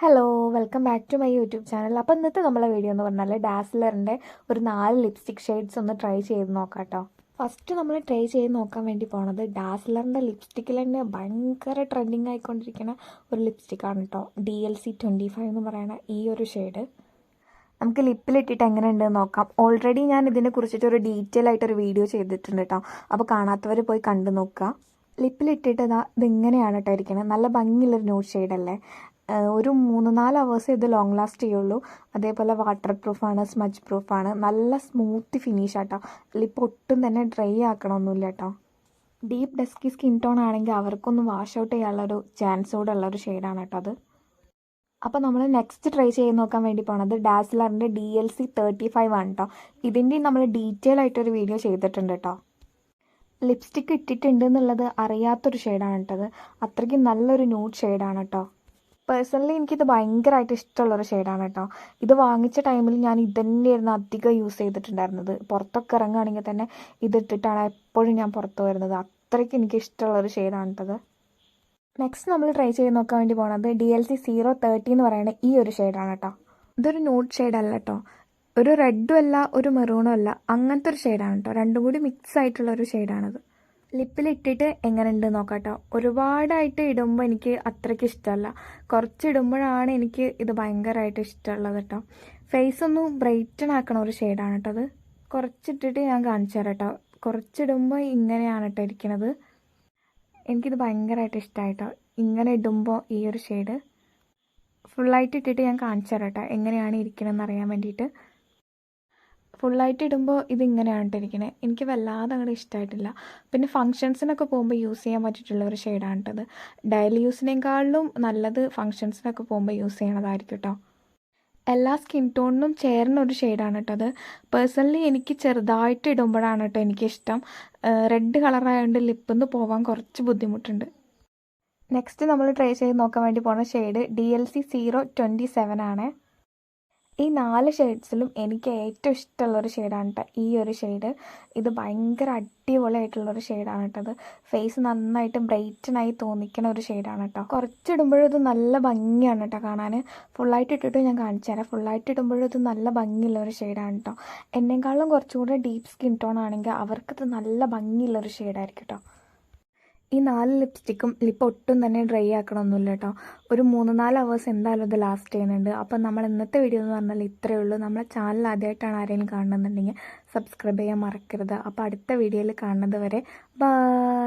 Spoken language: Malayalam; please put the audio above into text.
Hello welcome back to my YouTube channel അപ്പോൾ ഇന്നത്തെ നമ്മളെ വീഡിയോ എന്ന് പറഞ്ഞാൽ ഡാസ്ലറിന്റെ ഒരു നാല് ലിപ്സ്റ്റിക് ഷെയ്ഡ്സ് ഒന്ന് ട്രൈ ചെയ്ത് നോക്കാം കേട്ടോ ഫസ്റ്റ് നമ്മൾ ട്രൈ ചെയ്ത് നോക്കാൻ വേണ്ടി പോണത് ഡാസ്ലറിന്റെ ലിപ്സ്റ്റിക്കിൽ തന്നെ ഭയങ്കര ട്രെൻഡിങ് ആയിക്കൊണ്ടിരിക്കുന്ന ഒരു ലിപ്സ്റ്റിക്കാണ് കേട്ടോ D L C twenty five എന്ന് പറയുന്ന ഈ ഒരു ഷെയ്ഡ് നമുക്ക് ലിപ്പിലിട്ടിട്ട് എങ്ങനെ ഉണ്ടെന്ന് നോക്കാം. ഓൾറെഡി ഞാൻ ഇതിനെ കുറിച്ചിട്ട് ഒരു ഡീറ്റെയിൽ ആയിട്ടൊരു വീഡിയോ ചെയ്തിട്ടുണ്ട് കേട്ടോ അപ്പോൾ കാണാത്തവർ പോയി കണ്ടു നോക്കുക. ലിപ്പിലിട്ടിട്ട് ഇതാ ഇതിങ്ങനെയാണ് കേട്ടോ ഇരിക്കുന്നത് നല്ല ഭംഗിയുള്ളൊരു ന്യൂഡ് ഷെയ്ഡല്ലേ ഒരു മൂന്ന് നാല് അവേഴ്സ് ഇത് ലോങ് ലാസ്റ്റ് ചെയ്യുള്ളൂ. അതേപോലെ വാട്ടർ പ്രൂഫാണ് സ്മച്ച് പ്രൂഫാണ് നല്ല സ്മൂത്ത് ഫിനിഷ് ആട്ടോ. ലിപ്പ് ഒട്ടും തന്നെ ഡ്രൈ ആക്കണമൊന്നുമില്ല കേട്ടോ ഡീപ്പ് ഡെസ്കി സ്കിൻ ടോൺ ആണെങ്കിൽ അവർക്കൊന്നും വാഷ് ഔട്ട് ചെയ്യാനുള്ളൊരു ചാൻസ് കൂടെ ഉള്ളൊരു ഷെയ്ഡാണ് കേട്ടോ അത്. അപ്പോൾ നമ്മൾ നെക്സ്റ്റ് ട്രൈ ചെയ്ത് നോക്കാൻ വേണ്ടി പോണത് ഡാസ്ലറിന്റെ D L C thirty five ആണ് കേട്ടോ ഇതിന്റെയും നമ്മൾ ഡീറ്റെയിൽ ആയിട്ടൊരു വീഡിയോ ചെയ്തിട്ടുണ്ട് കേട്ടോ ലിപ്സ്റ്റിക്ക് ഇട്ടിട്ടുണ്ട് എന്നുള്ളത് അറിയാത്തൊരു ഷെയ്ഡാണ് കേട്ടത് അത്രയ്ക്ക് നല്ലൊരു ന്യൂഡ് ഷെയ്ഡാണ് കേട്ടോ പേഴ്സണലി എനിക്കിത് ഭയങ്കരമായിട്ട് ഇഷ്ടമുള്ളൊരു ഷെയ്ഡാണ് കേട്ടോ ഇത് വാങ്ങിച്ച ടൈമിൽ ഞാൻ ഇതന്നെയായിരുന്നു അധികം യൂസ് ചെയ്തിട്ടുണ്ടായിരുന്നത്. പുറത്തൊക്കെ ഇറങ്ങുകയാണെങ്കിൽ തന്നെ ഇതിട്ടിട്ടാണ് എപ്പോഴും ഞാൻ പുറത്ത് വരുന്നത്. അത്രയ്ക്ക് എനിക്ക് ഇഷ്ടമുള്ളൊരു ഷെയ്ഡാണ് കേട്ടത് നെക്സ്റ്റ് നമ്മൾ ട്രൈ ചെയ്ത് നോക്കാൻ വേണ്ടി പോണത് D L C zero thirty എന്ന് പറയുന്ന ഈ ഒരു ഷെയ്ഡാണ് കേട്ടോ ഇതൊരു ന്യൂഡ് ഷെയ്ഡല്ല കേട്ടോ ഒരു റെഡും അല്ല ഒരു മെറൂണും അല്ല. അങ്ങനത്തെ ഒരു ഷെയ്ഡാണ് കേട്ടോ രണ്ടും കൂടി മിക്സ് ആയിട്ടുള്ള ഒരു ഷെയ്ഡാണിത് ലിപ്പിലിട്ടിട്ട് എങ്ങനെയുണ്ട് നോക്കാട്ടോ. കേട്ടോ ഒരുപാടായിട്ട് ഇടുമ്പോൾ എനിക്ക് അത്രയ്ക്ക് ഇഷ്ടമല്ല. കുറച്ചിടുമ്പോഴാണ് എനിക്ക് ഇത് ഭയങ്കരമായിട്ട് ഇഷ്ടമുള്ളത് കേട്ടോ. ഫേസ് ഒന്ന് ബ്രൈറ്റൺ ആക്കണ ഒരു ഷെയ്ഡാണ് കേട്ടോ അത്. കുറച്ചിട്ടിട്ട് ഞാൻ കാണിച്ചു തരാം കേട്ടോ കുറച്ചിടുമ്പോൾ ഇങ്ങനെയാണ് കേട്ടോ ഇരിക്കണത്. എനിക്കിത് ഭയങ്കരമായിട്ട് ഇഷ്ടമായിട്ടോ ഇങ്ങനെ ഇടുമ്പോൾ ഈ ഒരു ഷെയ്ഡ് ഫുള്ളായിട്ട് ഇട്ടിട്ട് ഞാൻ കാണിച്ചു തരാം കേട്ടോ എങ്ങനെയാണ് ഇരിക്കണമെന്ന് അറിയാൻ വേണ്ടിയിട്ട്. ഫുള്ളായിട്ട് ഇടുമ്പോൾ ഇതിങ്ങനെയാണ് ഇട്ടിരിക്കുന്നത് എനിക്ക് വല്ലാതെ അങ്ങോട്ട് ഇഷ്ടമായിട്ടില്ല പിന്നെ ഫങ്ഷൻസിനൊക്കെ പോകുമ്പോൾ യൂസ് ചെയ്യാൻ പറ്റിയിട്ടുള്ള ഒരു ഷെയ്ഡാണ് കേട്ടത് ഡെയിലി യൂസിനേക്കാളും നല്ലത് ഫങ്ഷൻസിനൊക്കെ പോകുമ്പോൾ യൂസ് ചെയ്യണതായിരിക്കും കേട്ടോ എല്ലാ സ്കിൻ ടോണിനും ചേർന്ന ഒരു ഷെയ്ഡാണ് കേട്ടോ അത് പേഴ്സണലി എനിക്ക് ചെറുതായിട്ട് ഇടുമ്പോഴാണ് കേട്ടോ എനിക്കിഷ്ടം റെഡ് കളറായതുകൊണ്ട് ലിപ്പിൽ നിന്ന് പോകാൻ കുറച്ച് ബുദ്ധിമുട്ടുണ്ട്. നെക്സ്റ്റ് നമ്മൾ ട്രൈ ചെയ്ത് നോക്കാൻ വേണ്ടി പോണ shade D L C zero twenty seven ആണ്. ഈ നാല് ഷെയ്ഡ്സിലും എനിക്ക് ഏറ്റവും ഇഷ്ടമുള്ളൊരു ഷെയ്ഡാണ് കേട്ടോ ഈ ഒരു ഷെയ്ഡ് ഇത് ഭയങ്കര അടിപൊളിയായിട്ടുള്ളൊരു ഷെയ്ഡാണ് കേട്ടത് ഫേസ് നന്നായിട്ട് ബ്രൈറ്റനായി തോന്നിക്കുന്ന ഒരു ഷെയ്ഡാണ് കേട്ടോ കുറച്ചിടുമ്പോഴും ഇത് നല്ല ഭംഗിയാണ് കേട്ടോ കാണാൻ ഫുള്ളായിട്ട് ഇട്ടിട്ട് ഞാൻ കാണിച്ചു തരാം. ഫുള്ളായിട്ട് ഇടുമ്പോഴും ഇത് നല്ല ഭംഗിയുള്ള ഒരു ഷെയ്ഡാണ് കേട്ടോ എന്നെക്കാളും കുറച്ചുകൂടെ ഡീപ്പ് സ്കിൻ ടോൺ ആണെങ്കിൽ അവർക്കത് നല്ല ഭംഗിയുള്ളൊരു ഷെയ്ഡായിരിക്കും കേട്ടോ ഈ നാല് ലിപ്സ്റ്റിക്കും ലിപ്പ് ഒട്ടും തന്നെ ഡ്രൈ ആക്കണമൊന്നുമില്ല കേട്ടോ ഒരു മൂന്ന് നാല് അവേഴ്സ് എന്തായാലും ഇത് ലാസ്റ്റ് ചെയ്യുന്നുണ്ട്. അപ്പം നമ്മൾ ഇന്നത്തെ വീഡിയോ എന്ന് പറഞ്ഞാൽ ഇത്രയേ ഉള്ളൂ. നമ്മളെ ചാനൽ ആദ്യമായിട്ടാണ് ആരെങ്കിലും കാണുന്നുണ്ടെങ്കിൽ സബ്സ്ക്രൈബ് ചെയ്യാൻ മറക്കരുത്. അപ്പോൾ അടുത്ത വീഡിയോയിൽ കാണുന്നത് വരെ ബായ്